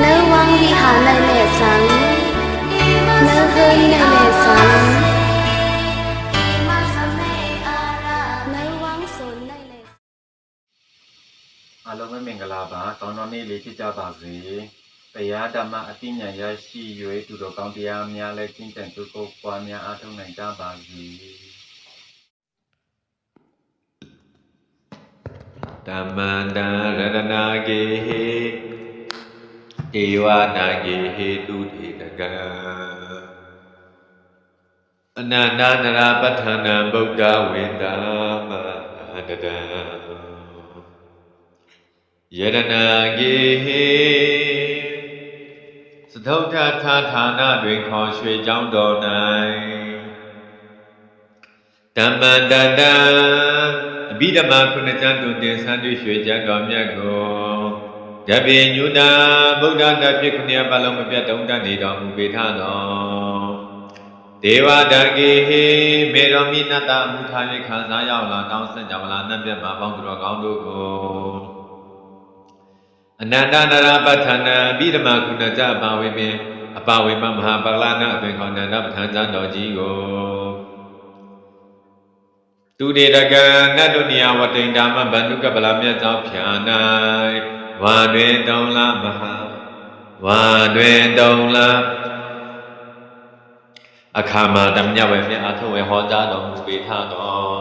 能往里好那那上，能喝那那上。အလုံးမင်္ဂလာပါကောင်းတော်နေ့လေးဖြစ်ကြပါစေတရားဓမ္မအသိဉာဏ်ရရှိ၍သူတော်ကောင်းတရားများလည်းကျင့်ကြံကြိုးကိုပွားများအားထုတ်နိုင်ကြပါစေဓမ္မန္တရတနာကေဟိ ဧဝနာကေဟေတုတေတကံအနန္တနရပဋ္ဌာနံဗုဒ္ဓဝေဒမတတံယရနာကေဟိသထုထထာဌာနတွင်ခေါ်ရွှေကြောင်းတော်၌ဓမ္မန္တတံအဘိဓမ္မာခုနှစ်ကျမ်းတွင်တင်ဆန်းတွေ့ရွှေကျမ်းတော်မြတ်ကို တပိညုတာဗုဒ္ဓတဖြစ်ခုနှစ်ပတ်လုံးမပြတ်တုံးတတ်နေတော်မူပေထတော်ဒေဝတံကေဟေမေရောမိနတအမှုထား၍ခံစားရောက်လာတောင်းဆက်ကြမလားနတ်မြတ်မှာပေါင်းသူတော်ကောင်းတို့ကိုအနန္တနရပဋ္ဌာနံအဘိဓမ္မာခုနှစ်ကျမ်းအပါဝေပင်အပါဝေပမဟာပဂလနာအပင်ခေါ်နန္ဒပဋ္ဌာန်းကျမ်းတော်ကြီးကိုသူတေတကံနတ်တို့နေယဝတိန်ဓမ္မဗန္ဓုကပလာမြတ်သောဖြာ၌ ဝါတွင်တုံလမဟာဝါတွင်တုံလအခါမှာတမညဝေမြတ်အထုဝေဟောကြားတော်မူပေထတော်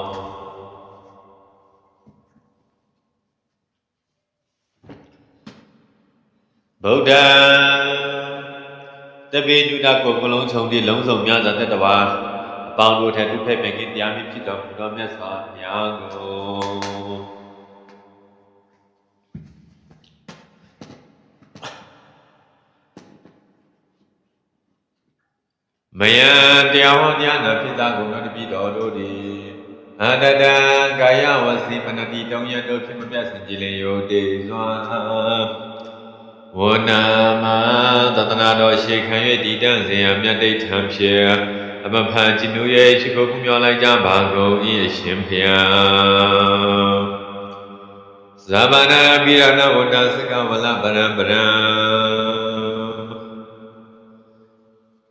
ဗုဒ္ဓံတပိညုတကိုယ်ကလုံးခြုံတိလုံးစုံများစွာတက်တဝါအပေါင်းတို့ထက်သူဖက်ပြန်ခြင်းတရားမြင့်ဖြစ်တော်မူသောမြတ်စွာဘုရားကို မယံတရားဟောတရားနာဖြစ်သာကုန်သောတပိတော်တို့သည်အတတံကာယဝစီပနတိတောင်းရတို့ဖြစ်မပြတ်စင်ကြည်လင်ယုတ်တေစွာဝနာမသတနာတော်ရှေခံ၍တည်တံ့စေရမြတ်တိတ်ထံဖြင့်အမဖန်จินุရဲ့ရှိခိုးကူးမြော်လိုက်ကြပါကုန်၏အရှင်ဖျားဇာဗနာပိရဏဝတ္တစကဝလပရံပရံ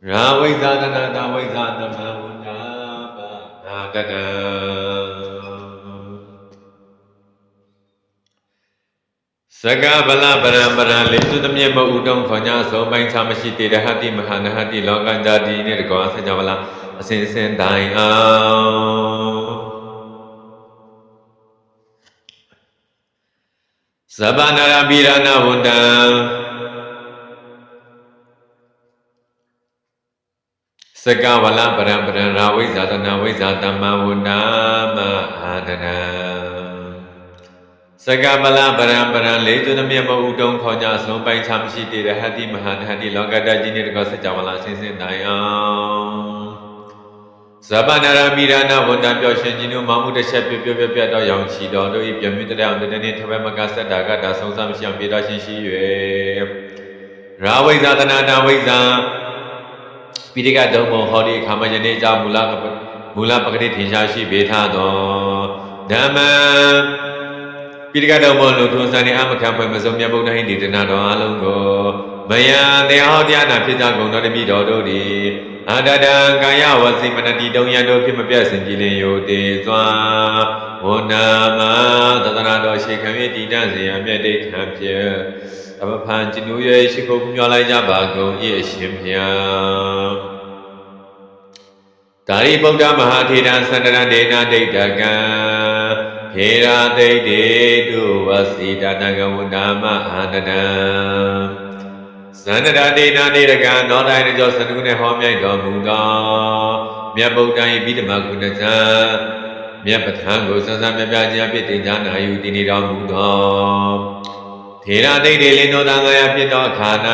ရာဝိဇာတနာတဝိဇာတမဝတ္တပါနာတတံစကဗလပရံပရံလေးသူသမီးမဥတုံခေါ်ညာဆုံးပိုင်းချမရှိတေရဟတိမဟာနဟတိလောကန္တာတိနဲ့တကောဆက်ကြဗလားအစဉ်အစဉ်တိုင်အောင်သဗ္ဗနာရပိရဏဝတ္တံ စကဝလပရံပရံရာဝိဇာတနာဝိဇာတမဝတ္တမအာဒနံစကပလပရံပရံလေးသူသမီးမဥတုံခေါ်ကြဆုံးပိုင်ချမရှိတည်ရဟတိမဟာတဟတိလောကတကြီးနေတကောစကြဝဠာဆင်းစင်းတိုင်အောင်ဇဗနရမိရဏဝတ္တပျော်ရွှင်ခြင်းတို့မမှုတစ်ချက်ပြပြပြပြတော့ရောင်ချီတော်တို့ဤပြမြင့်တဲ့အောင်တနေ့ထဘမကစက်တာကတာဆုံးစမရှိအောင်ပြေတော်ရှင်းရှိ၍ရာဝိဇာတနာတဝိဇာ ပိဋကဒုံမောဟောဒီအခါမယနေ့ကြောင့်မူလမူလပဂတိထင်ရှားရှိပေထသောဓမ္မံပိဋကတော်မောလူထုစံနေအမခံဖွယ်မစုံမြတ်ဗုဒ္ဓဟိန္ဒီတနာတော်အလုံးကို မယံတရားဟောတရားနာဖြစ်ကြကုန်တော်တပိတော်တို့သည်အတတံကာယဝစီမနတိတုံယံတို့ဖြစ်မပြတ်စင်ကြည်လင်ယိုတေစွာဝဏမသတနာတော်ရှိခံ၍တည်တံ့စေရမြတ်တိထံဖြင့်အပဖန်ကျနူရဲ့ရှိခိုးမျှော်လိုက်ကြပါကုန်၏အရှင်ဖျားဒါရိဗုဒ္ဓမဟာထေရသန္တရဒေနာဒိဋ္ဌကံခေရာသိတေတုဝစီတတကဝန္ဓမအာတတံ သန္တရာဒေနာနေရကံသောတိုင်းကြောသန္တုနဲ့ဟောမြိုက်တော်မူသောမြတ်ဗုဒ္ဓ၏ပိဋကကုဏဇံမြတ်ပဋ္ဌာန်းကိုစံစံမြတ်ပြခြင်းအဖြစ်တင်ကြားနာယူတည်နေတော်မူသောထေရသိတေလင်းတော်သံဃာယဖြစ်သောအခါ၌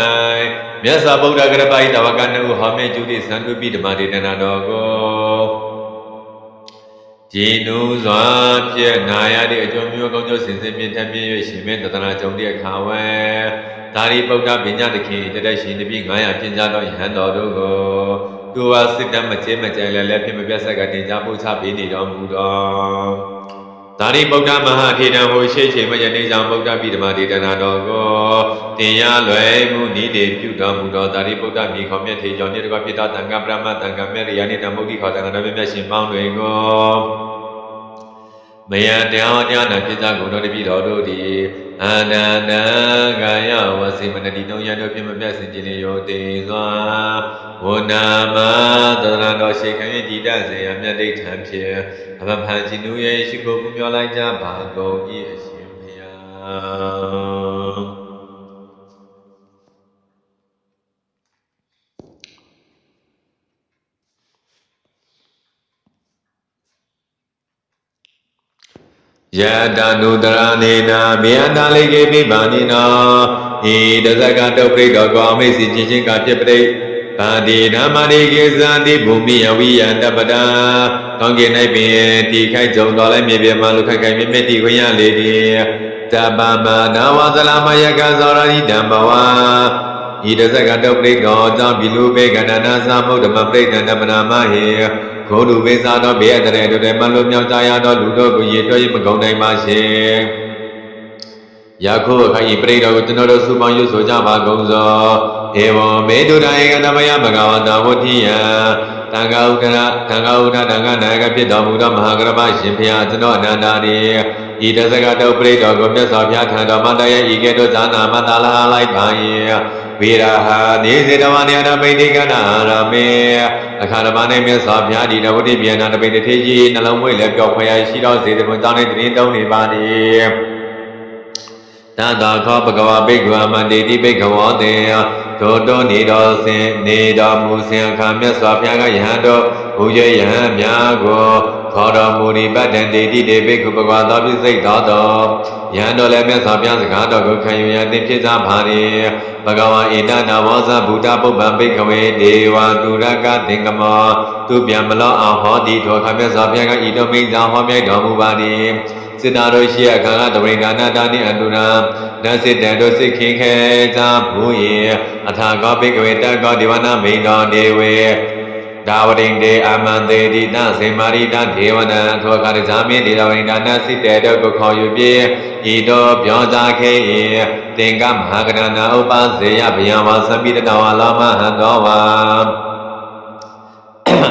မြတ်စွာဘုရားကရပါဤတဝကနုဟောမေကျူတိသံတုပိဓမ္မဒေတနာတော်ကိုဂျီနူးစွာပြည့်နာရတဲ့အကျိုးမျိုးကောင်းကျိုးစင်စစ်မြင့်ထပ်ပြည့်၍ရှင်မေတ္တနာကြုံတဲ့အခါဝဲ ဒါရီပုဒ္ဓပညာတခင်တတဲ့ရှင်တပိ900ပြင်ကြတော်ယဟန်တော်တို့ကိုသူဝါစစ်တမ်းမကျဲမကြဲလဲလဲဖြစ်မပြတ်ဆက်ကတင်ကြပို့ချပေးနေတော်မူတော်ဒါရိပုဒ္ဓမဟာထေတံဟိုရှိရှိမယနေ့ကြောင့်ဗုဒ္ဓပိဓမ္မဒေတနာတော်ကိုတင်ရလွယ်မှုဤတေပြုတော်မူတော်ဒါရိပုဒ္ဓမြေခေါ်မြတ်ထေကြောင့်နေ့တကပိတတံဃပရမတံဃမေရိယာနိတံမုဒ္ဓိခေါ်တံဃာတော်မြတ်ရှင်ပေါင်းတွေကို မယံတရားတရားနာဖြစ်ကြကုန်တော်တပိတော်တို့သည်အာနန္ဒကာယဝစီမနတိတုံရတို့ပြမပြတ်စင်ကြည်လျောတေစွာဝနာမသဒ္ဒနာတော်ရှိခံ၍တည်တတ်စေရမြတ်ဒိဋ္ဌံဖြင့်အမဖန်ချီနူရဲ့ရှိကိုပူမျောလိုက်ကြပါကုန်၏အရှင်ဘုရား ယတာနုတရနေနာမေယန္တာလိကေပိပါဏိနောဤတဇကတုပရိတောကောအမိစီချင်းချင်းကဖြစ်ပရိပါတိဓမ္မရိကေဇာတိဘူမိယဝိယံတပဒာကောင်းကင်၌ပင်တိခိုက်ကြုံတော်လဲမြေပြင်မှာလူခိုက်ခိုက်မြင့်မြတ်တိခွင့်ရလေသည်တပမနာဝဇလမယကဇောရဟိတံဘဝဤတဇကတုပရိတောကြောင့်ဘီလူဘေကန္တနာသမုဒ္ဓမပရိဒန္တမနာမဟေ ဂောတုဝိဇာတော်ဘေအတရေတို့တဲ့မလွမြောက်ကြရသောလူတို့ကိုရေတွဲမကုန်နိုင်ပါစေယခုအခါဤပရိတော်ကိုကျွန်တော်တို့စုပေါင်းရွတ်ဆိုကြပါကုန်သောဧဝံမေတုဒယေကတမယမဂဝတဝဋ္ဌိယတံဃာဥဒရတံဃာဥဒတံဃာနာယကဖြစ်တော်မူသောမဟာကရပရှင်ဖျားကျွန်တော်အနန္တာရေဤတဇကတုပရိတော်ကိုမြတ်စွာဘုရားထံတော်မှာတရဤကဲ့သို့ဇာနာမတလာလိုက်ပါ၏ ဝိရာဟာနေစေတဝနေယတပိဋိကနာရမေအခါဓမ္မနဲ့မြတ်စွာဘုရားဒီတဝတိပြန်နာတပိဋိထေကြီးနှလုံးမွေးလည်းပျောက်ခွဲရရှိတော်စေတမွန်တောင်းတဲ့တရင်တောင်းနေပါသည်တသာခောဘဂဝဘိက္ခဝမန္တေတိဘိက္ခဝောတေတောတောနေတော်စင်နေတော်မူစဉ်အခါမြတ်စွာဘုရားကယဟန်တော်ဘုရားယဟန်များကို ခေါ်တော်မူဒီပတ္တန်တေတိတေဘိက္ခုဘဂဝါသောပိစိတ်တော်တော်ယဟန်တော်လည်းမြတ်စွာဘုရားစကားတော်ကိုခံယူရန်သင်ဖြစ်ကြပါလေဘဂဝါဣတနာဝောဇဗုဒ္ဓပုပ္ပံဘိက္ခဝေဒေဝသူရကသင်္ကမောသူပြန်မလောအောင်ဟောတိတော်ခါမြတ်စွာဘုရားကဤတော်မိန်သာဟောမြိုက်တော်မူပါသည်စေတာတို့ရှိအခါကတဝိဒါနတာနိအတုနာနတ်စစ်တန်တို့စိတ်ခင်ခဲကြဘူးရေအထာကောဘိက္ခဝေတကောဒီဝနာမိန်တော်ဒေဝေ ဒါဝရိန်တေအာမန္တေတိနစေမာရိတဒေဝနံသောခရဇာမေဒေဝရိန်ဒါနစိတေတောကိုခေါ်ယူပြေဤတော်ပြောကြခေ၏သင်္ကမဟာကရဏဥပဇေယဗျံဝါသပိတတဝါလောမဟံတော်ဝါ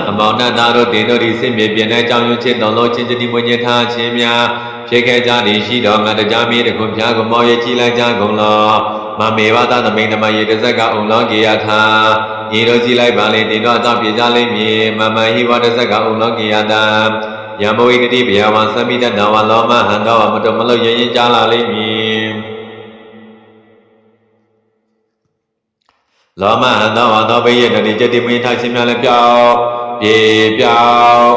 အမောင်နတာတို့တေတို့ဒီစိတ်မြေပြင်တဲ့အကြောင်းယွချင်းတော်လို့ချင်းတိမွေးညထားခြင်းများဖြစ်ခဲ့ကြသည်ရှိတော်ငါတရားမီးတခွန်ဖျားကိုမောရကြည်လိုက်ကြကုန်လော မမေဝသသမိန်ဓမ္မယေတဇက်ကအုံလောကေယထာဤတို့ကြည်လိုက်ပါလေတင်တော့အကြောင်းပြကြလိမ့်မည်မမဟိဝတဇက်ကအုံလောကေယတာယမဝိကတိဗျာဝံသမိတတဝါလောမဟန္တောမတော်မလို့ရရင်ကြားလာလိမ့်မည်လောမဟန္တောဝါသောဘိယတတိကျတိမင်းထားခြင်းများလည်းပြောင်းပြေပြောင်း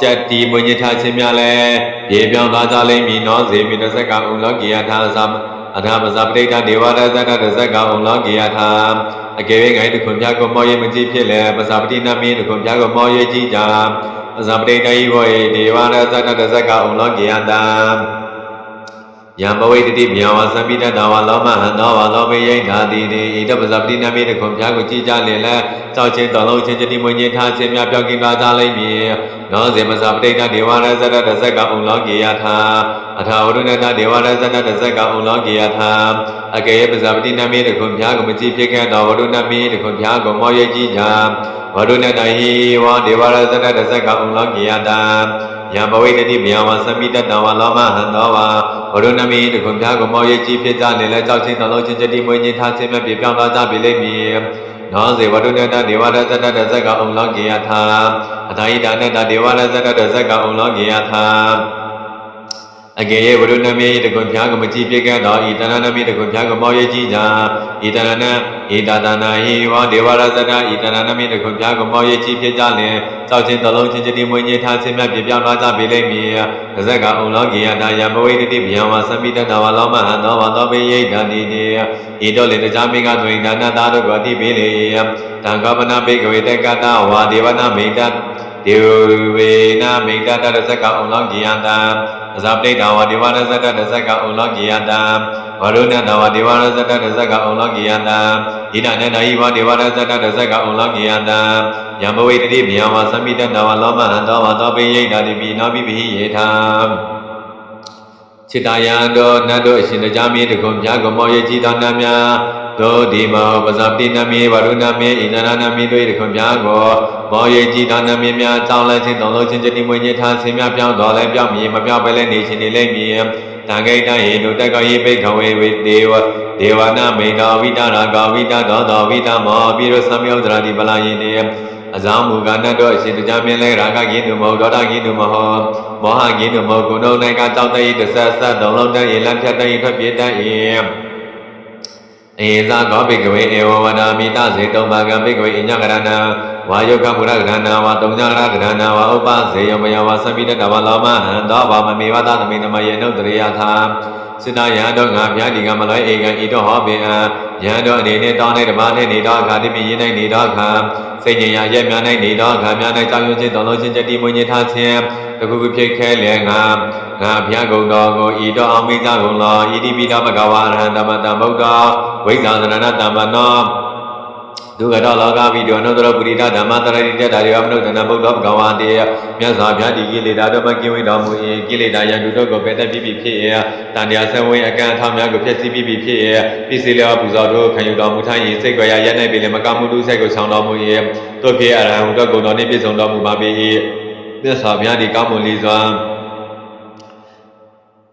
ကြက်တီမွေညထားခြင်းများလည်းပြေပြောင်းသွားကြလိမ့်မည်နောဇေမိတဇက်ကဥလောကိယထာသ အထာပဇပဋိဋ္ဌဒေဝရဇတတဇက်ကဥလောကိယထာအကယ်၍ငိုင်းတခွန်ပြကိုမောရမကြည့်ဖြစ်လေပဇပတိနမင်းတခွန်ပြကိုမောရကြည့်ကြပဇပဋိဋ္ဌဤဘောယေဒေဝရဇတတဇက်ကဥလောကိယထာယံဘဝိတတိမြောဝသံပိတတဝါလောမဟံသောဝါလောမေယိဓာတိတိဣတပဇပတိနမေတခွန်ဖျားကိုကြည်ကြလင်လဲကြောက်ချင်းတော်လုံးချင်းတိမွေညင်ထားခြင်းများပြောင်းကင်းသွားကြလိမ့်မည် နောဇေမဇပဋိဋ္ဌဒေဝရဇတတဇက်ကဥလောကေယထာအထာဝရုဏတဒေဝရဇတတဇက်ကဥလောကေယထာအကေယပဇပတိနမေတခွန်ဖျားကိုမကြည်ဖြစ်ခဲ့တော်ဝရုဏမေတခွန်ဖျားကိုမောရကြည်ကြဝရုဏတဟိဝဒေဝရဇတတဇက်ကဥလောကေယထာယံဘဝိတတိမြောဝသမိတတဝါလောမဟံသောဝါဘရုဏမီတခွန်ပြားကိုမောရကြီးဖြစ်ကြနေလဲကြောက်ချင်းတော်လုံးချင်းချတိမွေးချင်းထားခြင်းမဲ့ပြပြောင်းသွားကြပြီလိမ့်မည် နောဇေဝတုနတဒေဝရဇတတဇက်ကဥလောကေယထာအထာဟိတာနတဒေဝရဇတတဇက်ကဥလောကေယထာ အကေယေဝရုဏမေတကွန်ဖျားကိုမကြည့်ပြခဲ့တော့ဤတဏ္ဍနမေတကွန်ဖျားကိုမောရကြီးကြဤဣတရဏဣတတနာဟိဝဒေဝရဇတဣတရဏမိတခုပြားကိုမောရေးကြီးဖြစ်ကြလင်ကြောက်ချင်းတလုံးချင်းချင်းမွေးညထားခြင်းမြတ်ပြပြောင်းသွားကြပေလိမ့်မည်။ဇက်ကအောင်လောကီယတာယမဝိတတိဗျံဝသမိတတဝလောမဟံသောဝသောပိယိတတိတေဤတော့လေတရားမိကသွင်ဒါနတာတို့ကိုတိပိလေတံကပနာပိကဝေတကတဝါဒေဝနာမိတဒေဝေနမိတတရဇက်ကအောင်လောကီယတာ အဇာပိဋ္ဌာဝဒေဝရဇတတဇကဥလောကိယတံဝရုဏတဝဒေဝရဇတတဇကဥလောကိယတံဣဒနတဟိဝဒေဝရဇတတဇကဥလောကိယတံယံဘဝိတတိမြံဝသမိတတဝလောမဟံတောဝသောပိယိတာတိပိနောပိပိယေထံစေတယံတော်နတ်တို့အရှင်တရားမင်းတကုံမြာကမောယေကြည်တော်နတ်များ သောဒီမောပဇပတိနမေဝရုဏမေဣန္ဒရဏမေတို့၏တကုံမြတ်ကိုမောရကြီးသောနတ်မင်းများကြောင်းလဲခြင်းသုံးလုံးခြင်းတိမွေညထားဆင်းများပြောင်းတော်လဲပြောင်းမြည်မပြောင်းပဲလဲနေခြင်းနေလိမ့်မည်တံဂိတဟေတုတက္ကယိဘိခဝေဝေဒေဝဒေဝနာမိန်တော်ဝိတရာဂဝိတတောတောဝိတမောပိရသမြုဒ္ဒရာတိပလာယိနေအဇောင်းမူကနတ်တို့အရှင်တရားမြင်လဲရာဂကိတုမဟုတ်ဒေါသကိတုမဟုတ်မောဟကိတုမဟုတ်ကုဏုံ၌ကကြောက်တဲ့ဤတဆက်ဆက်သုံးလုံးတဲ့ဤလမ်းဖြတ်တဲ့ဤထွက်ပြေးတဲ့ဤ ဧဇာကောဘိကဝေဧဝဝနာမိတဇေတုံဘာကံဘိကဝေအညကရဏံဝါယုကမုရကရဏံဝါတုံညရကရဏံဝါဥပဇေယမယဝါသပိတတဝလောမဟံသောဘာမမေဝသသမိနမယေနုတရိယသာစိတယံတော့ငါဗျာဒီကမလွဲဧကံဤတော့ဟောပင်အ ယံတော့အနေနဲ့တောင်းတဲ့တပါးနဲ့နေတော့အခါတိပိရင်းနိုင်နေတော့အခါစိတ်ဉာဏ်ရရဲ့များနိုင်နေတော့အခါများနိုင်ကြောင်းရွံ့ခြင်းတော်လုံးခြင်းတတိမွေးညထားခြင်းတခုခုဖြစ်ခဲလေငါငါဗျာကုံတော်ကိုဤတော့အောင်မိသားကုံလောဣတိပိဒဘဂဝါရဟံတမတံဗုဒ္ဓဝိဇ္ဇာသရဏတမ္မနော ဒုက္ခတော့လောကဝိတောနုတ္တရပုရိသဓမ္မတရတိတ္တဒါရောမနုဿနဗုဒ္ဓဘဂဝါတေမြတ်စွာဘုရားဒီကိလေသာတို့မကင်းဝေတော်မူ၏ကိလေသာယံတုတို့ကိုပယ်တတ်ပြီးပြီဖြစ်၏တန်တရားဆဝေအကန့်အထောက်များကိုဖျက်ဆီးပြီးပြီဖြစ်၏ပိစိလျောပူဇော်တို့ခံယူတော်မူထိုင်၏စိတ်ကြွယ်ရရ၌ပြီလေမကမှုတုစိတ်ကိုဆောင်တော်မူ၏တို့ဖြစ်အရဟံဟုတို့ကိုယ်တော်နှင့်ပြည့်စုံတော်မူပါပေ၏မြတ်စွာဘုရားဒီကောင်းမွန်လေးစွာ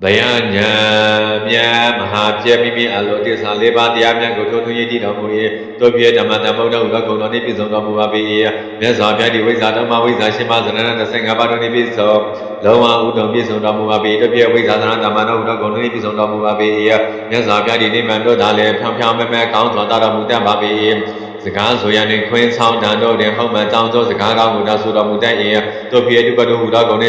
ဘယညာမြတ်မဟာပြည့်မိမိအလိုတစ္ဆာလေးပါးတရားမြတ်ကိုထိုးထွင်းရည်တည်တော်မူ၏တို့ပြည့်ဓမ္မတမ္ဗုဒ္ဓဟုသောဂုဏ်တော်နှင့်ပြည့်စုံတော်မူပါပေ၏မြတ်စွာဘုရားဒီဝိဇ္ဇာဓမ္မဝိဇ္ဇာရှင်မဇရဏ35ပါးတို့နှင့်ပြည့်စုံလုံးဝဥဒုံပြည့်စုံတော်မူပါပေ၏တို့ပြည့်ဝိဇ္ဇာသရဏဓမ္မတော်ဟုသောဂုဏ်တော်နှင့်ပြည့်စုံတော်မူပါပေ၏မြတ်စွာဘုရားဒီနိဗ္ဗာန်တို့သာလည်းဖြောင်းဖြောင်းမဲမဲကောင်းစွာတော်မူတတ်ပါပေ၏စကားဆိုရနေခွင်းဆောင်တန်တို့တွင်ဟုတ်မှန်ကြောင်းသောစကားကောင်းကိုတော်ဆိုတော်မူတတ်၏တို့ပြည့်တုကတုဟူသောဂုဏ်နှ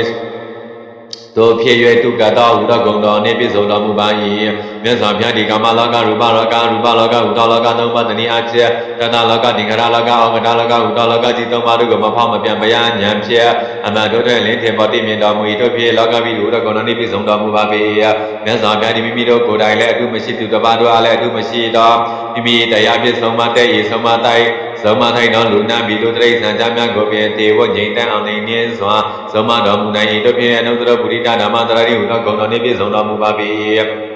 င့်တို့ဖြစ်၍တုကတောဟူသောဂုဏ်တော်နှင့်ပြည့်စုံတော်မူပါ၏မြတ်စွာဘုရားဒီကာမလောကရူပလောကရူပလောကဟူသောလောကသုံးပါးတနည်းအားဖြင့်တဏလောကသင်္ခါရလောကအောင်မတလောကဟူသောလောကကြီးသုံးပါးတို့ကိုမဖောက်မပြန်မရဉာဏ်ဖြင့်အမှန်တို့တွင်လင်းထင်ပေါ်တည်မြင်တော်မူ၏တို့ဖြစ်လောကပြီးဟူသောဂုဏ်တော်နှင့်ပြည့်စုံတော်မူပါပေ၏မြတ်စွာဘုရားဒီမိမိတို့ကိုယ်တိုင်လည်းအတုမရှိသူတစ်ပါးတို့အားလည်းအတုမရှိသောမိမိတရားပြည့်စုံမတဲ့၏ဆုံးမတိုက် ဆုံးမထိုင်သောလူနာမီတို့တိရစ္ဆာန်ကြများကိုဖြင့်တေဝငြိမ်တန်အောင်နေနှင်းစွာဆုံးမတော်မူနိုင်၏တို့ဖြင့်အနုတ္တရပုရိသဓမ္မတရတိဟူသောဂုဏ်တော်နှင့်ပြည့်စုံတော်မူပါပေ၏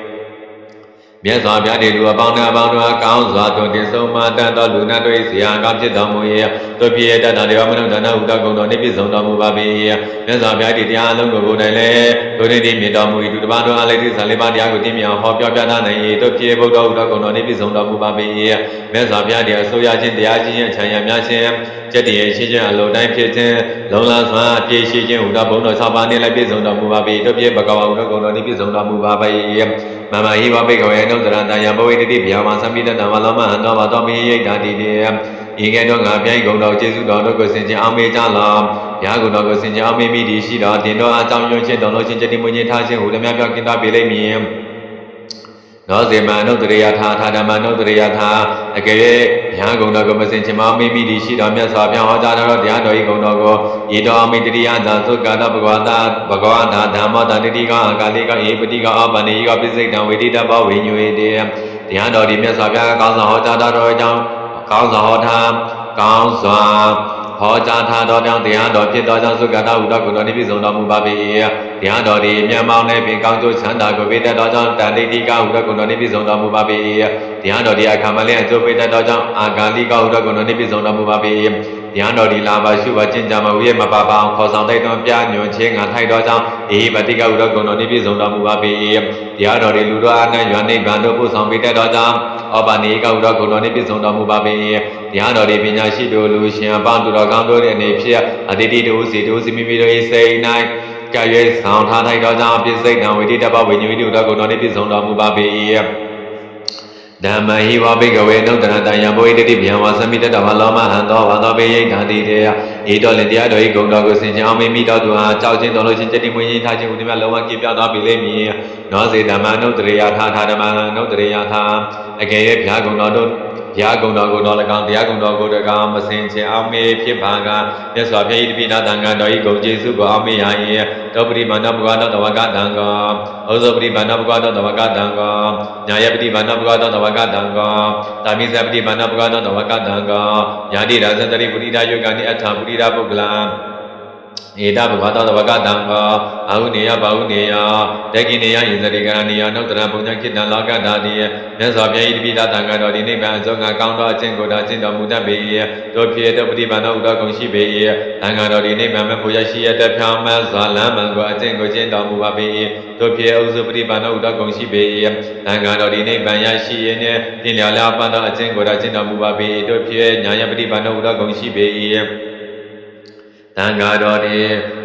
မြတ်စွာဘုရားဒီလူအပေါင်းနဲ့အပေါင်းတို့အားကောင်းစွာတွင်တင်ဆုံးမတတ်သောလူနာတို့၏ဇာကောင်းဖြစ်တော်မူ၏တို့ပြည့်တတ်တာဒေဝမနုဿနာဟုသောဂုဏ်တော်နှင့်ပြည့်စုံတော်မူပါပေ၏မြတ်စွာဘုရားဒီတရားအလုံးကိုကိုယ်တိုင်လည်းတို့နေတည်မြင်တော်မူ၏သူတစ်ပါးတို့အားလည်းဒီဇာလေးပါးတရားကိုတည်မြင်အောင်ဟောပြောပြတာနိုင်၏တို့ပြည့်ဗုဒ္ဓဟုသောဂုဏ်တော်နှင့်ပြည့်စုံတော်မူပါပေ၏မြတ်စွာဘုရားဒီအစိုးရခြင်းတရားကြီးခြင်းအချမ်းရများခြင်းကျက်တည်ရှိခြင်းအလုံးတိုင်းဖြစ်ခြင်းလုံလစွာအပြည့်ရှိခြင်းဟူသောဘုံတော်၆ပါးနှင့်လည်းပြည့်စုံတော်မူပါပေ၏တို့ပြည့်ဘဂဝါဟုသောဂုဏ်တော်နှင့်ပြည့်စုံတော်မူပါပေ၏ မမဟိဝပိကဝေနုတ္တရတယဘဝိတတိဗျာမသမိတတမလောမဟံသောဘာသောမိယိတ်တာတိတေဤကဲ့သို့ငါပြိုင်ကုန်တော်ကျေးဇူးတော်တို့ကိုစင်ကြအောင်မေးကြလောဗျာကုန်တော်ကိုစင်ကြအောင်မေးမိသည်ရှိတော်တင်တော်အကြောင်းယွန်းခြင်းတော်လို့ခြင်းတတိမွေးခြင်းထားခြင်းဟူသည်များပြောကင်းသားပေလိမ့်မည် နောဇေမနုတ္တရိယထာထာဓမ္မနုတ္တရိယထာအကယ်၍ဘုရားကုံတော်ကိုမစင်ချင်မမိမိသည်ရှိတော်မြတ်စွာဘုရားဟောကြားတော်တရားတော်ဤကုံတော်ကိုဤတော်အမိတရိယသာသုက္ကတာဘဂဝတာဘဂဝတာဓမ္မတာတိတိကအကာလိကဧပတိကအပန္နေကပိစိတ်တံဝိတိတဘောဝိညွေတေတရားတော်ဒီမြတ်စွာဘုရားကောင်းစွာဟောကြားတော်အကြောင်းကောင်းစွာဟောထားကောင်းစွာ ဟောကြားထားတော်ကြောင့်တရားတော်ဖြစ်သောကြောင့်သုက္ကတာဟုသောကုတော်နှင့်ပြည့်စုံတော်မူပါပေ၏တရားတော်ဒီမြတ်မောင်းနဲ့ပင်ကောင်းကျိုးချမ်းသာကိုပေးတတ်သောကြောင့်တန်တိတိကဟုသောကုတော်နှင့်ပြည့်စုံတော်မူပါပေ၏တရားတော်ဒီအခါမလဲအကျိုးပေးတတ်သောကြောင့်အာဂါလိကဟုသောကုတော်နှင့်ပြည့်စုံတော်မူပါပေ၏တရားတော်ဒီလာပါရှုပါကျင့်ကြမှာဝိရမပါပါအောင်ခေါ်ဆောင်တိုက်တွန်းပြညွန်ခြင်းငါထိုက်သောကြောင့်အေဟိပတိကဟုသောကုတော်နှင့်ပြည့်စုံတော်မူပါပေ၏တရားတော်ဒီလူတော်အာနရွာနိဗ္ဗာန်တို့ပို့ဆောင်ပေးတတ်သောကြောင့် ဩပါနေကဟုသောကုတော်နှင့်ပြည့်စုံတော်မူပါပေ၏တရားတော်ဒီပညာရှိတို့လူရှင်အပေါင်းသူတော်ကောင်းတို့ရဲ့အနေဖြင့်အတိတိတို့စီတို့စီမိမိတို့၏စိတ်၌ကြရွေးဆောင်ထားထိုက်သောကြောင့်ပြည့်စိတ်တံဝိတိတပဝိညာဉ်ဝိတုတော်ကိုယ်တော်နှင့်ပြည့်စုံတော်မူပါပေ၏ ဓမ္မဟိဝဘိကဝေနုတ္တရတယံဘောဟိတတိဗျံဝါသမိတတဝလောမဟံသောဝါသောဘေယိဓာတိတေယဤတော်လင်တရားတော်ဤဂုံတော်ကိုဆင်ခြင်အောင်မိမိတော်သူဟာကြောက်ခြင်းတော်လို့ခြင်းတတိမွေးခြင်းထားခြင်းဟူသည်များလုံးဝကြည်ပြောင်းသွားပြီလိမ့်မည်နောစေဓမ္မနုတ္တရိယထာထာဓမ္မနုတ္တရိယထာအကယ်၍ဗျာဂုံတော်တို့ ဘုရားကုံတော်ကိုတော်၎င်းတရားကုံတော်ကိုတကောင်မစင်ချင်အောင်မေဖြစ်ပါကမြတ်စွာဘုရားဤတပိနာတန်ခါတော်ဤဂုံကျေးဇူးကိုအောင်မေရ၏တောပရိမာဏဘဂဝါတော်တဝကတံကောဩဇောပရိမာဏဘဂဝါတော်တဝကတံကောညာယပရိမာဏဘဂဝါတော်တဝကတံကောတာမိဇပရိမာဏဘဂဝါတော်တဝကတံကောယာတိရာဇတရိပုရိဒယောဂာနိအထာပုရိဒပုဂ္ဂလာ ဧတဘဂဝတောတဝကတံကောအာဟုနေယဘာဟုနေယတက္ကိနေယယင်စရိကရဏီယနုတ္တရဘုံညခိတံလောကတာတိမြတ်စွာဘုရားဤတပိသတံဃာတော်ဒီနိဗ္ဗာန်အစုံကကောင်းသောအကျင့်ကိုသာကျင့်တော်မူတတ်ပေ၏တို့ဖြစ်သောပฏิပါဏဥဒ္ဒကုံရှိပေ၏တံဃာတော်ဒီနိဗ္ဗာန်မဲ့ဖို့ရရှိရတဲ့ဖြောင်းမစွာလမ်းမှန်ကိုအကျင့်ကိုကျင့်တော်မူပါပေ၏တို့ဖြစ်ဥစုပฏิပါဏဥဒ္ဒကုံရှိပေ၏တံဃာတော်ဒီနိဗ္ဗာန်ရရှိရနှင့်တင်လျာလပန်းသောအကျင့်ကိုသာကျင့်တော်မူပါပေ၏တို့ဖြစ်ညာယပฏิပါဏဥဒ္ဒကုံရှိပေ၏ တန်ဃာတော်ဒီ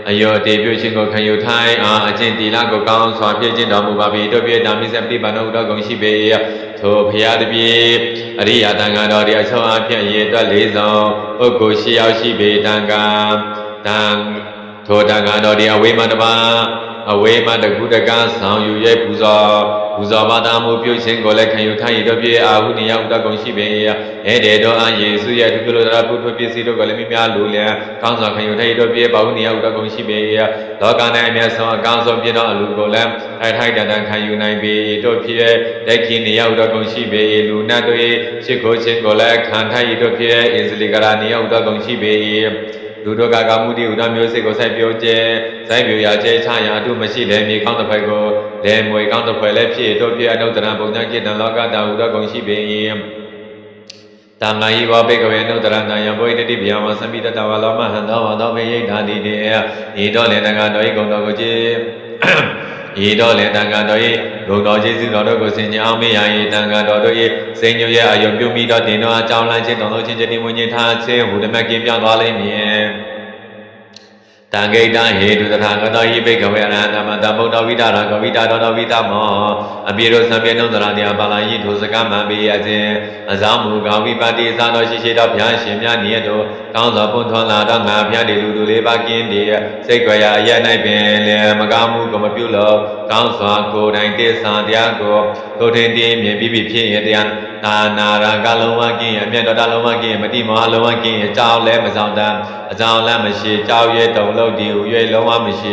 အယောတေပြုခြင်းကိုခံယူထိုင်အားအကျင့်တီလကိုကောင်းစွာပြည့်ကျင့်တော်မူပါပြီတို့ပြည့်တာမိစ္ဆပฏิပါဏဥဒ္ဒကုံရှိပေ၏ထိုဘုရားတပြေအရိယာတန်ဃာတော်ဒီအဆုံးအဖြင့်ရေအတွက်၄ဆောင်ပုဂ္ဂိုလ်၈ယောက်ရှိပေတန်ဃာတန်ထိုတန်ဃာတော်ဒီအဝိမတပါအဝိမတကုတကဆောင်ယူရဲ့ပူဇော်ပူ ဇော်ဘာသာမှုပြုခြင်းကိုလည်းခံယူထိုင်ရတော့ပြေအာဟုနိယဥဒ္ဒကုံရှိပေ၏ဧတေတော်အယေစုရဲ့ဒုက္ခလောတရာပုထုပစ္စည်းတို့ကိုလည်းမိများလူလျံကောင်းစွာခံယူထိုင်ရတော့ပြေဘာဟုနိယဥဒ္ဒကုံရှိပေ၏လောက၌အမျက်ဆုံးအကောင်းဆုံးပြတော်အလူကိုလည်းထိုက်ထိုက်တန်တန်ခံယူနိုင်ပေ၏တို့ဖြစ်လက်ခိနိယဥဒ္ဒကုံရှိပေ၏လူနတ်တို့၏ရှိခိုးခြင်းကိုလည်းခံထိုက်ရတော့ဖြစ်အင်စလီကရာနိယဥဒ္ဒကုံရှိပေ၏ လူတို့ကကမှုတိဥဒမျိုးစိတ်ကိုစိုက်ပြောကျဲစိုက်ပြရာကျဲချရာအတုမရှိလည်းမြေကောင်းတစ်ဖက်ကိုလည်းမွေကောင်းတစ်ဖက်လည်းဖြစ်တို့ဖြစ်အနုတ္တရဘုံညာကိတံလောကတာဥဒကုံရှိပေ၏တမ္မာဟိဝဘေကဝေနုတ္တရဏယံဘုဣတတိဗျာမသမိတတဝါလောမဟံသောဝါသောဘေယိဓာတိတေဤတော်လည်းတန်ခါတော်ဤကုံတော်ကိုကြည် ဤတော်လည်းတန်ခါတော်ဤဂုံတော်ကျေးဇူးတော်တို့ကိုဆင်ញအောင်မေ့ရ၏တန်ခါတော်တို့၏စိန်ညွရဲ့အယုံပြုမိတော်တင်တော်အကြောင်းလမ်းခြင်းတော်တို့ချင်းချင်းဝိညာဉ်ထားခြင်းဟူဓမ္မကင်းပြောင်းသွားလိမ့်မည် တံဂိတံဟေတုတထာဂတောဟိဘိကဝေအရဟံသမတဗုဒ္ဓဝိဒရာဂဝိတာတော်တော်ဝိတမောအပိရောသံပြေနုဒရာတရားပါဠိယိထိုစကမံပေယခြင်းအဇောင်းမူကာဝိပါတိသာတော်ရှိရှိတော်ဘုရားရှင်များနိယတို့ကောင်းစွာပွန်ထွန်းလာတော့ငါဘုရားဒီလူလူလေးပါကင်းတည်းစိတ်ကြွရာအရ၌ပင်လည်းမကောင်းမှုကိုမပြုလို့ကောင်းစွာကိုယ်တိုင်တစ္ဆာတရားကို ကိုယ်ထင်တည်မြင်ပြီးပြီဖြစ်ရတရားသာနာရာကလုံးဝကင်းရအမျက်တော်တလုံးဝကင်းရမတိမောဟလုံးဝကင်းရကြောက်လဲမဆောင်တမ်းအကြောင်းလည်းမရှိကြောက်ရဲတုံလို့ဒီဟူ၍လုံးဝမရှိ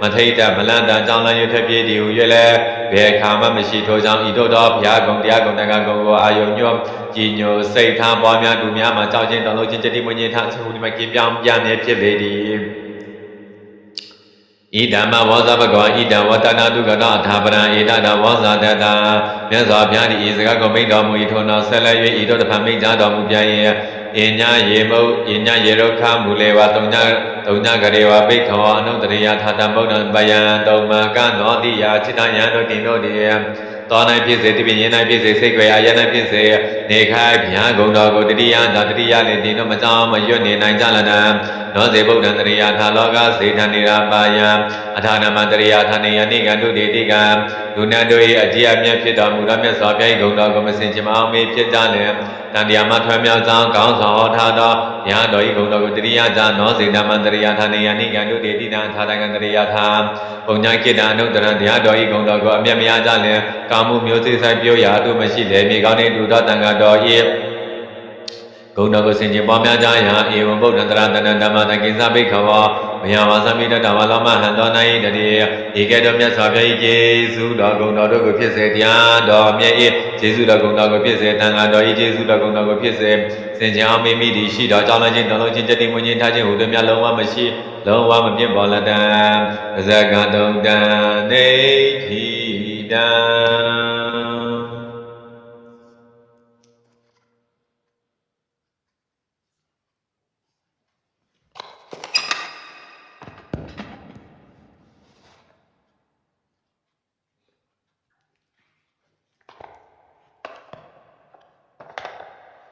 မထိတ်တမလန့်တန်ကြောင်းလည်းရထပြေဒီဟူ၍လည်းဘယ်ခါမှမရှိထိုကြောင့်ဤတို့တော်ဘုရားကုံတရားကုံတန်ခါကုံကိုအာယုံညွတ်ကြည်ညိုစိတ်ထားပွားများသူများမှာကြောက်ခြင်းတောင်းလို့ခြင်းတတိမွေးခြင်းထားဆဟူဒီမှာကြည်ပြောင်းပြန်နေဖြစ်ပေသည် ဣဒံမဝါဇဘဂဝါဣဒံဝတနာတုကတောအထာပရံဣဒတဝါဇာတတမြတ်စွာဘုရားသည်ဤစကားကိုမိန့်တော်မူ၏ထိုနောက်ဆက်လက်၍ဤတို့တဖန်မိန့်ကြားတော်မူပြန်၏အညယေမုတ်အညယေရောခမူလေဝတုံညတုံညကရေဝဘိက္ခဝအနုတရိယထာတံဗုဒ္ဓံပယံတုံမကနောတိယจิตယံတို့တင်တို့တည်းတော၌ဖြစ်စေတပိရင်၌ဖြစ်စေစိတ်ကြွယ်အယ၌ဖြစ်စေနေခိုင်ဗျာဂုံတော်ကိုတတိယသာတတိယလည်းဒီတော့မကြောင်းမရွတ်နေနိုင်ကြလတံ နောစေဗုဒ္ဓံတရိယထာလောကစေတံနိရာပါယံအထာနမတရိယထာနေယနိကံတုတေတိကံလူနတ်တို့၏အကြည်အမြတ်ဖြစ်တော်မူသောမြတ်စွာဘုရား၏ဂုံတော်ကိုမစင်ချင်မအောင်မေဖြစ်ကြလင်တန်တရားမထွန်းမြောက်သောကောင်းဆောင်ဟောထားသောဘုရားတော်၏ဂုံတော်ကိုတရိယဇာနောစေတမတရိယထာနေယနိကံတုတေတိတံထာတကံတရိယထာဘုံညာကိတံအနုတ္တရံတရားတော်၏ဂုံတော်ကိုအမြတ်မရကြလင်ကာမှုမျိုးစိဆိုင်ပြောရာအတုမရှိလေမြေကောင်း၏ဒုသောတန်ခါတော်၏ ဂုဏတော်ကိုဆင်ခြင်ပွားများကြရာဧဝံဗုဒ္ဓံတရတဏံဓမ္မတကိစ္စဘိခဝမယဝါသမိတတဝါလောမဟံသောနိုင်တည်းဒီကဲ့သို့မြတ်စွာဘုရား၏ကျေးဇူးတော်ဂုဏတော်တို့ကိုဖြစ်စေတရားတော်မြတ်၏ကျေးဇူးတော်ဂုဏတော်ကိုဖြစ်စေတန်ခါတော်၏ကျေးဇူးတော်ဂုဏတော်ကိုဖြစ်စေစင်ကြအောင်မိမိဒီရှိတော်ကြောင်းလည်းချင်းတော်လုံးချင်းတတိမွင်းချင်းထားခြင်းဟူသည်များလုံးဝမရှိလုံးဝမပြင့်ပေါ်လက်တံဇဂတုံတံနေတိတံ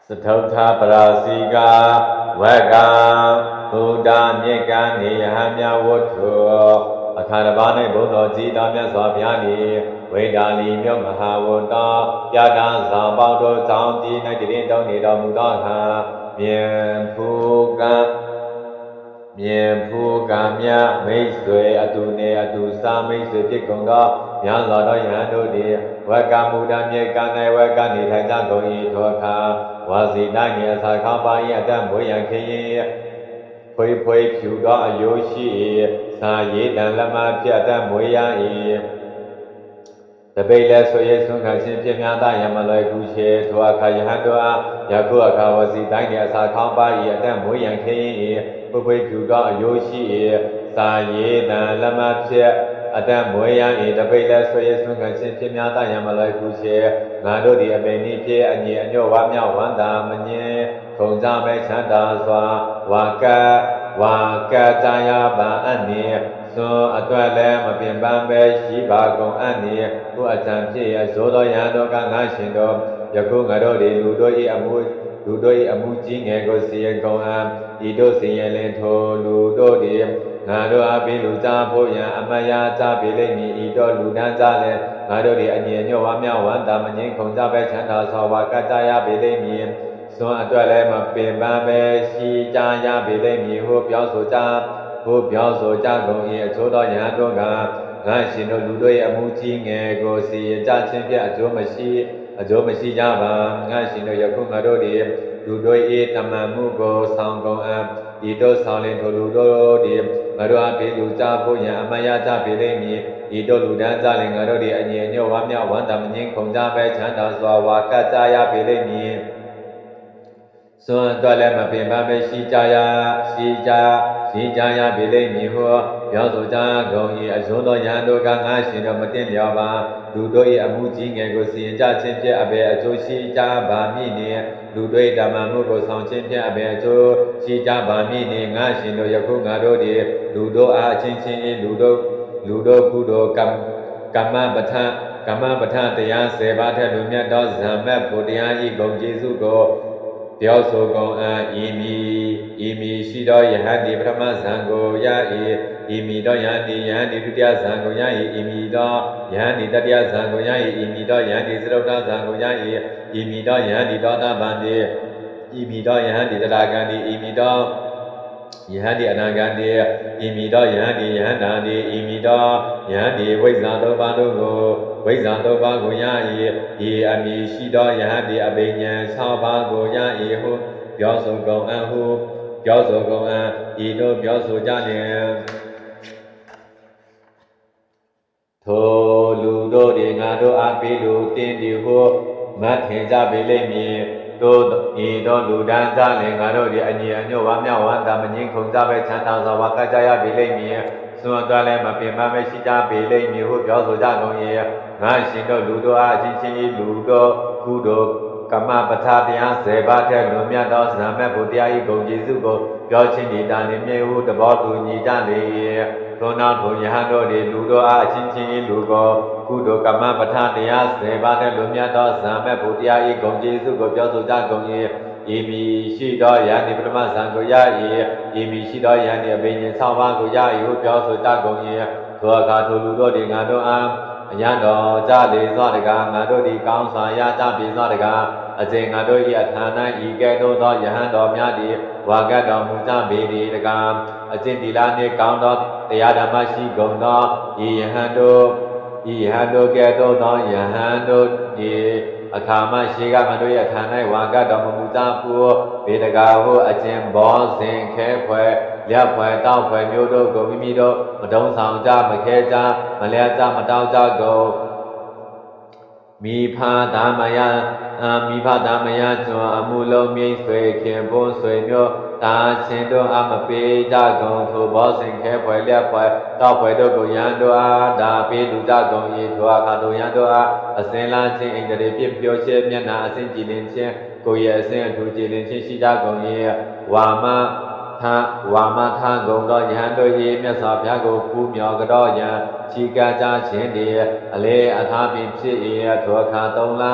စထုထာပရာစီကာဝက္ကံဘုဒ္ဓမြေကံနေယဟမြဝတ္ထုအခါတစ်ပါး၌ဘုံတော်ကြီးတော်မြတ်စွာဘုရားသည်ဝိဒါလီမြို့မဟာဝတ္တပြတာဇာပေါတော်ကြောင့်ကြီး၌တည်တောင်းနေတော်မူသောအခါမြေဖူကံမြေဖူကံမြမိတ်ဆွေအတူနေအတူစာမိတ်ဆွေဖြစ်ကုန်သောညာစွာသောယဟန်တို့သည်ဝကမူဒမြေကံ၌ဝကနေထိုင်ကြကုန်၏ထိုအခါဝါစီတိုင်း၏အစာခေါင်းပါ၏အတတ်မွေးရန်ခရင်ဖွေဖွေဖြူသောအယိုးရှိ၏စာရည်တန်လက်မပြတ်တတ်မွေးရ၏တပိတ်လည်းဆိုရဲဆွမ်းခံခြင်းပြများသားယမလွယ်ကူချေထိုအခါယဟန်တို့အားယခုအခါဝစီတိုင်း၏အစာခေါင်းပါ၏အတတ်မွေးရန်ခရင်၏ဖွေဖွေဖြူသောအယိုးရှိ၏စာရည်တန်လက်မပြတ် အတတ်မွေးရန်၏တပိတ်လည်းဆိုရဲဆွမ်းခံခြင်းပြများသားယမလွယ်ကူချေငါတို့သည်အပိနိဖြစ်အညီအညွတ်ဝါမြောက်ဝန္တာမငင်းခုံကြမဲ့ချမ်းသာစွာဝါကဝါကကြယပါအနိသွန်အတွက်လည်းမပင်ပန်းပဲရှိပါကုန်အပ်နေခုအကြံဖြစ်ရဇောတော်ယံတော်ကငါရှင်တော်ယခုငါတို့ဒီလူတို့၏အမှုလူတို့၏အမှုကြီးငယ်ကိုစီရင်ကုန်အပ်ဤတို့စီရင်လင်ထိုလူတို့သည် ငါတို့အပိလူကြဖို့ရန်အမယာကြပေလိမ့်မည်ဤတော့လူတန်းကြလည်းငါတို့သည်အညီအညွတ်ဝါမြောက်ဝန္တာမငင်းခုံကြပဲချမ်းသာစွာဝါကကြရပေလိမ့်မည်သွန်အတွက်လည်းမပင်ပန်းပဲရှိကြရပေလိမ့်မည်ဟုပြောဆိုကြဟုပြောဆိုကြကုန်၏အချို့သောယဟန်တို့ကငါရှင်တို့လူတို့၏အမှုကြီးငယ်ကိုစီရင်ကြခြင်းဖြင့်အကျိုးမရှိအကျိုးမရှိကြပါငါရှင်တို့ယခုငါတို့သည် လူတို့၏တမန်မှုကိုဆောင်ကုန်အပ်ဤတို့ဆောင်လင်ထိုလူတို့သည်ငါတို့အပိလူကြဖို့ရန်အမယကြပေလိမ့်မည်ဤတို့လူတန်းကြလင်ငါတို့သည်အငြိအညွတ်ဝမ်းမြောက်ဝမ်းသာမငင်းခုံကြပဲချမ်းသာစွာဝါကကြရပေလိမ့်မည်စွန်အတွက်လည်းမပင်ပန်းပဲရှိကြရရှိကြရှိကြရပေလိမ့်မည်ဟော ပြောဆိုကြကုန်၏အစွန်းသောယံတို့ကငါရှင်တော်မတင်လျော်ပါလူတို့၏အမှုကြီးငယ်ကိုစီရင်ကြခြင်းဖြင့်အဘယ်အကျိုးရှိကြပါမည်နှင့်လူတို့၏ဓမ္မမှုကိုဆောင်ခြင်းဖြင့်အဘယ်အကျိုးရှိကြပါမည်နှင့်ငါရှင်တို့ယခုငါတို့သည်လူတို့အားအချင်းချင်း၏လူတို့လူတို့ကုသိုလ်ကမ္မကမ္မပဋ္ဌကမ္မပဋ္ဌတရား၁၀ပါးထက်လူမြတ်သောဇံမတ်ဘုရားဤဂုံကျေးဇူးကို ပြောဆိုကုန်အပ်ဤမီဤမီရှိသောယဟန်ဒီပထမဇံကိုရ၏ဤမီသောယဟန်ဒီယဟန်ဒီဒုတိယဇံကိုရ၏ဤမီသောယဟန်ဒီတတိယဇံကိုရ၏ဤမီသောယဟန်ဒီသရုပ်တဇံကိုရ၏ဤမီသောယဟန်ဒီသောတာပန်ဒီဤမီသောယဟန်ဒီတရာဂန်ဒီဤမီသော ယဟန်ဒီအနာဂန်ဒီဤမီသောယဟန်ဒီယဟန်တာဒီဤမီသောယဟန်ဒီဝိဇ္ဇာသောပါတို့ကိုဝိဇ္ဇာသောပါကိုရ၏ဤအမည်ရှိသောယဟန်ဒီအဘိညာဉ်၆ပါးကိုရ၏ဟုပြောဆိုကုန်အဟုပြောဆိုကုန်အဤတို့ပြောဆိုကြလျင်ထိုလူတို့ဒီငါတို့အပိလူတင်းဒီဟုမတ်ထင်ကြပေလိမ့်မည်တို့ ဤတို့လူဒန်းကြလင်ငါတို့ဒီအညီအညွတ်ဝါမြောက်ဝါတာမငင်းခုံကြပဲချမ်းသာစွာဝါကကြရပေလိမ့်မည်သွန်တော်လည်းမပင်မမရှိကြပေလိမ့်မည်ဟုပြောဆိုကြကုန်၏ငါရှင်တို့လူတို့အားအချင်းချင်း၏လူတို့ကုတို့ကမ္မပဋ္ဌာတရား၁၀ပါးထက်လွန်မြတ်သောဇာမတ်ဘုရား၏ဂုဏ်ကျေးဇူးကိုပြောခြင်းဒီတာနှင့်မြေဟုတဘောတူညီကြလေ၏သောနာဘုံယဟန်တို့သည်လူတို့အားအချင်းချင်း၏လူကို ကုသိုလ်ကမ္မပဋ္ဌာတရား၁၀ပါးထက်လွန်မြတ်သောဇာမတ်ဘုရား၏ဂုဏ်ကျေးဇူးကိုပြောဆိုကြကုန်၏ဤမီရှိသောယန္တိပထမဇံကိုရ၏ဤမီရှိသောယန္တိအဘိညာဉ်၆ပါးကိုရ၏ဟုပြောဆိုကြကုန်၏ထိုအခါထိုလူတို့သည်ငါတို့အားအယံတော်ကြလေစွာတကားငါတို့သည်ကောင်းစွာရကြပြီစွာတကားအစဉ်ငါတို့၏အထာဏဤကဲ့သို့သောယဟန်တော်များသည်ဝါကတ်တော်မူကြပေသည်တကားအစဉ်ဒီလာနှင့်ကောင်းသောတရားဓမ္မရှိကုန်သောဤယဟန်တို့ ဤယဟန်တို့ကဲ့သို့သောယဟန်တို့သည်အခါမရှိကငါတို့ရဲ့ဌာ၌ဝါကတော်မမူသားဖို့ဘေတကာဟုအကျင်ဘောစဉ်ခဲဖွယ်လက်ဖွယ်တောက်ဖွယ်မျိုးတို့ကိုမိမိတို့မတုံးဆောင်ကြမခဲကြမလဲကြမတောက်ကြကုန်မိဖာဓမ္မယအာမိဖာဓမ္မယကျွမ်းအမှုလုံးမြိတ်ဆွေခင်ပွန်းဆွေမျိုး တာချင်းတို့အမပေးကြကုန်ထိုဘောစဉ်ခဲဖွယ်လက်ဖွယ်တောက်ဖွယ်တို့ကိုရန်တို့အားဒါပေးလူကြကုန်၏ထိုအခါတို့ရန်တို့အားအစင်လာခြင်းဣန္ဒြေပြပြောခြင်းမျက်နာအစဉ်ကြည်လင်ခြင်းကိုယ်ရဲ့အစဉ်အထူးကြည်လင်ခြင်းရှိကြကုန်၏ဝါမထဝါမထဂုံသောယဟန်တို့၏မြတ်စွာဘုရားကိုပူမြော်ကြောယံခြိကကြခြင်းတည်းအလေအထာပင်ဖြစ်၏ထိုအခါသုံးလ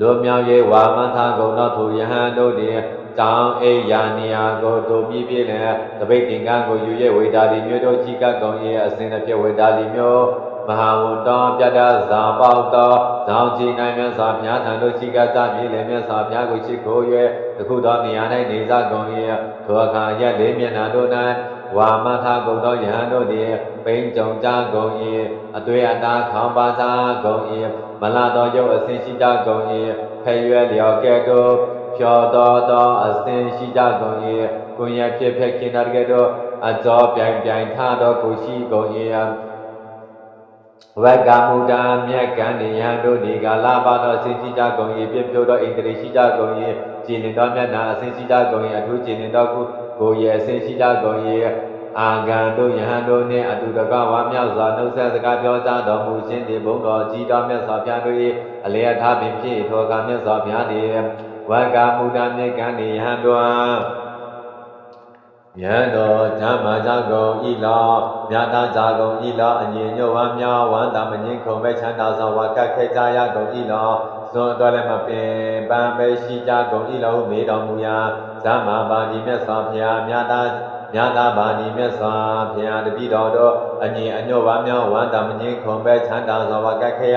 လွန်မြောက်၍ဝါမထကုံသောသူယဟန်တို့သည် တောင်းအိယာနီယာကိုတို့ပြည့်ပြည့်နဲ့တပိတ်တင်ကန်းကိုယူ၍ဝေဒါလီမျိုးတို့ကြီးကပ်ကုန်၏အစဉ်တစ်ဖြစ်ဝေဒါလီမျိုးမဟာဝတ္တောပြတ္တဇာပေါတောဇောင်းကြည်နိုင်မြတ်စွာဘုရားထံတို့ရှိကကြမြေလည်းမြတ်စွာဘုရားကိုရှိခိုး၍တခုသောနေရာ၌နေစကုန်၏ထိုအခါရက်လေးမျက်နှာတို့၌ဝါမထကုံသောယဟန်တို့သည်ပိန်ကြုံကြကုန်၏အသွေးအသားခေါင်းပါစားကုန်၏မလာသောရုပ်အစဉ်ရှိကြကုန်၏ဖဲ့ရွယ်လျော်ကဲ့သို့ ဖြောတော်သောအစဉ်ရှိကြကုန်၏ကိုယ်ရဖြစ်ဖြစ်ခင်တော်ကဲ့သို့အကြောပြိုင်ပြိုင်ထသောကိုရှိကုန်၏ဝက်ကမူတာမြက်ကံနေယံတို့ဒီကလာပါသောစိရှိကြကုန်၏ပြည့်ပြိုသောဣန္ဒြေရှိကြကုန်၏ကြည်လင်သောမျက်နှာအစဉ်ရှိကြကုန်၏အထူးကြည်လင်သောကိုကိုယ်ရဲ့အစဉ်ရှိကြကုန်၏အာဂံတို့ယဟန်တို့နှင့်အတူတကဝါမြောက်စွာနှုတ်ဆက်စကားပြောကြတော်မူခြင်းဒီဘုံတော်ကြီးတော်မြတ်စွာဘုရားတို့၏အလျက်ထားပင်ဖြစ်သောကမြတ်စွာဘုရားသည် ဝက်ကမူတာမြက်ကံနေယဟန်တို့အားယံတော်ဓမ္မကြကုန်ဤလောမြတ်သားကြကုန်ဤလောအငြိညွတ်ဝမ်းမြောက်ဝမ်းသာမငြိခုံမဲ့ချမ်းသာစွာဝါကတ်ခဲကြရကုန်ဤလောဇွန်တော်လည်းမပင်ပန်းပဲရှိကြကုန်ဤလောမေတော်မူရာဓမ္မပါတိမြတ်စွာဘုရားမြတ်သားမြတ်သားပါတိမြတ်စွာဘုရားတပည့်တော်တို့အငြိအညွတ်ဝမ်းမြောက်ဝမ်းသာမငြိခုံမဲ့ချမ်းသာစွာဝါကတ်ခဲရ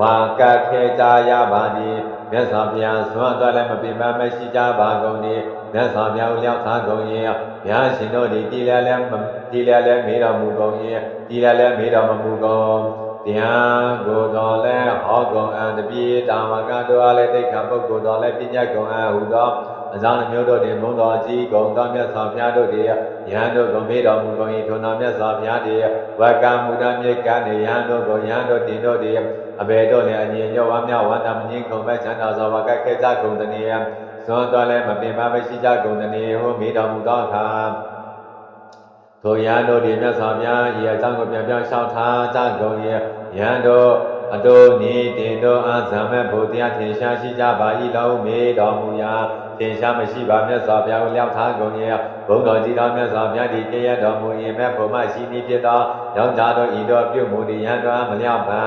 ဝါကတ်ခဲကြရပါသည်မြတ်စွာဘုရားဇွန်တော်လည်းမပင်ပန်းပဲရှိကြပါကုန်၏မြတ်စွာဘုရားကိုလျောက်ထားကုန်၏ဘုရားရှင်တို့သည်တည်လည်းလည်းတည်လည်းလည်းမေတော်မူကုန်၏တည်လည်းလည်းမေတော်မမူကုန်တရားကိုယ်တော်လည်းဟောကုန်အံတပိတာဝကတို့အားလည်းတိတ်ခါပုဂ္ဂိုလ်တော်လည်းပညာကုန်အံဟူသောအကြောင်းမျိုးတို့တွင်ဘုံတော်ကြီးကုန်သောမြတ်စွာဘုရားတို့သည်ယဟန်တို့ကိုမေတော်မူကုန်၏ထိုနာမြတ်စွာဘုရားသည်ဝကမူတမြေကနေယဟန်တို့ကိုယဟန်တို့တင်တို့သည် အဘေတို့လည်းအငြိညောဝမ်းမြောက်ဝမ်းသာမငြိခုံပဲချမ်းသာစွာဝကခဲကြကုန်တည်းဇွန်တော်လည်းမပင်ပမရှိကြကုန်တည်းဟောမေတော်မူသောအခါထိုယဟန်တို့သည်မြတ်စွာဘုရားဤအကြောင်းကိုပြန်ပြောင်းလျှောက်ထားကြကုန်၏ယဟန်တို့အတုနိတင်တို့အာဇံမဲ့ဘုရားထင်ရှားရှိကြပါ၏လောမေတော်မူရာထင်ရှားမရှိပါမြတ်စွာဘုရားကိုလျှောက်ထားကုန်၏ဘုံတော်ကြီးတော်မြတ်စွာဘုရားဒီကြရတော်မူ၏မဲ့ဘုမရှိနေဖြစ်သောယောက်ျားတို့ဤတော်ပြုမှုသည်ယဟန်တော်မလျောက်ပံ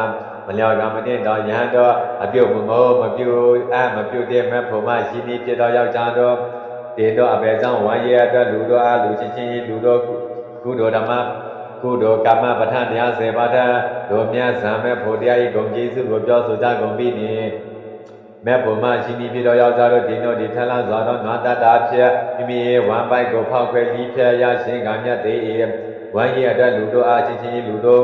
မလျောက်ကမတင်တော်ယဟန်တော်အပြုတ်မမောမပြုအမပြုတဲ့မဲ့ဘုမရှိနေဖြစ်သောယောက်ျားတော်တေတော်အပေဆောင်ဝါရအတွက်လူတော်အားလူချင်းချင်းလူတော်ကုသိုလ်ဓမ္မကုသိုလ်ကမ္မပဋ္ဌာန်းတရားစေပါဒတို့မြတ်ဇံမဲ့ဖို့တရားဤဂုံကျေးဇူးကိုပြောဆိုကြကုန်ပြီနေမဲ့ဘုမရှိနီပြည်တော်ယောက်ျားတို့ဒီတို့ဒီထလန်းစွာသောနွားတတာဖြက်မိမိရဲ့ဝမ်းပိုက်ကိုဖောက်ခွဲလီးဖြက်ရရှင်ကမြတ်သေး၏ဝမ်းရည်အတွက်လူတို့အားချင်းချင်းလူတို့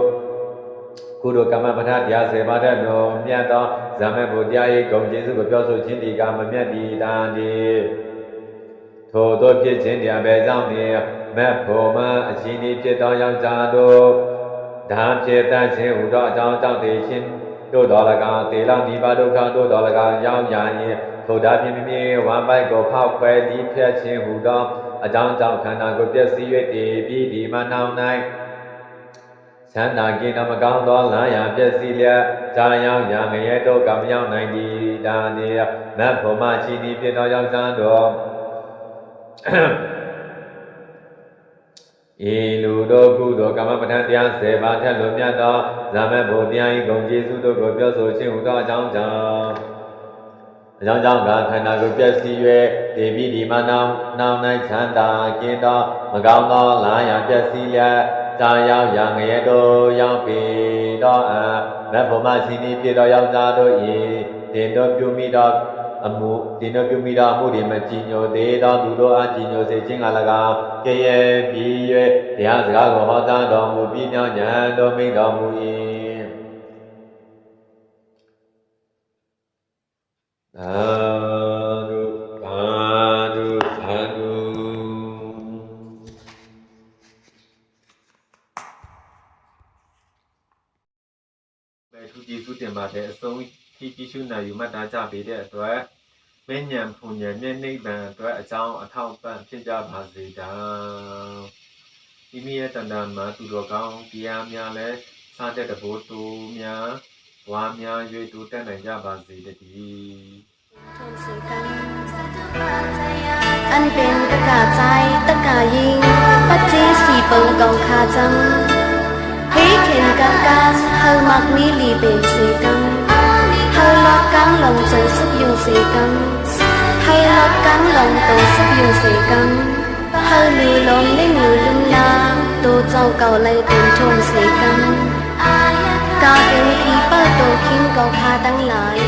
ကုသိုလ်ကမ္မပဋ္ဌာန်းတရားစေပါဒတို့မြတ်သောဇံမဲ့ဖို့တရားဤဂုံကျေးဇူးကိုပြောဆိုခြင်းဒီကမမြတ်ဒီတာဒီထိုတို့ဖြစ်ခြင်းတရားပဲကြောင့်နေမက်ဖို့မအချင်းဤဖြစ်သောယောက်ျားတို့ဒါဖြစ်တတ်ခြင်းဟူသောအကြောင်းကြောင့်တည်ခြင်းတို့တော်၎င်းတေလနိဗ္ဗာန်ဒုက္ခတို့တော်၎င်းရောက်ရရင်ထိုဒါဖြင့်မိမိဝမ်းပိုက်ကိုဖောက်ခွဲဒီဖြတ်ခြင်းဟူသောအကြောင်းကြောင့်ခန္ဓာကိုယ်ပျက်စီး၍တည်ပြီးဒီမနောင်၌ သန္တာကိနမကောင်းသောလမ်းရာပျက်စီးလျက်ဇာရောက်ရငရဲတို့ကမရောက်နိုင်သည်ဒါနေမတ်ဘုံမရှိသည်ဖြစ်သောယောက်ျားတို့ဤလူတို့ကုသိုလ်ကမ္မပဋ္ဌာန်းတရား၁၀ပါးထက်လွန်မြတ်သောဇာမတ်ဘုတရားဤဂုံကျေးဇူးတို့ကိုပြောဆိုခြင်းဟူသောအကြောင်းကြောင့်အကြောင်းကြောင့်ကခန္ဓာကိုယ်ပျက်စီး၍ဒေဝီဒီမနောင်နောင်၌ချမ်းသာကင်းသောမကောင်းသောလာရပျက်စီးလျက် ကြာရောက်ရငရဲတို့ရောက်ပြီတော့အမတ်ဘုမရှိနီဖြစ်သောယောက်ျားတို့ဤတင်တို့ပြုမိသောအမှုဒီတို့ပြုမိသောအမှုတွေမကြည်ညိုသေးသောသူတို့အားကြည်ညိုစေခြင်းက၎င်းကဲ့ရဲ့ပြီး၍တရားစကားကိုဟောကြားတော်မူပြီးညောင်းဉာဏ်တော်မိန့်တော်မူ၏သာ ထူးကျေးဇူးတင်ပါတယ်အဆုံးထိကြည့်ရှုနိုင်ယူမှတ်သားကြပေးတဲ့အတွက်မဉ္ဇဉ်ဖူဉ္ဇဉ်မျက်နှိပ်ပံအတွက်အကြောင်းအထောက်ပံ့ဖြစ်ကြပါစေတောင်းဒီမိရဲ့တန်တန်မှာသူတော်ကောင်းတရားများလဲစားတဲ့တဘိုးတူများဝါများ၍တူတက်နိုင်ကြပါစေတည်း ทนสื่อกัน อันเป็นตะกาใจตะกายิง ปัจเจสีเปิงกองคาจังเฮเข็นกังกังเฮามักมีลีเป็นสีกังเฮา hơi mặc mi lì bền xì căng. Hơi lo cắn lòng trời sức dùng xì căng. Hơi lo cắn lòng tổ sức dùng xì căng. Hơi lì lòng lấy người lưng la tô châu cầu lấy bền trôn xì căng. Ca đến khi ba tổ khiến cầu pha đăng lại.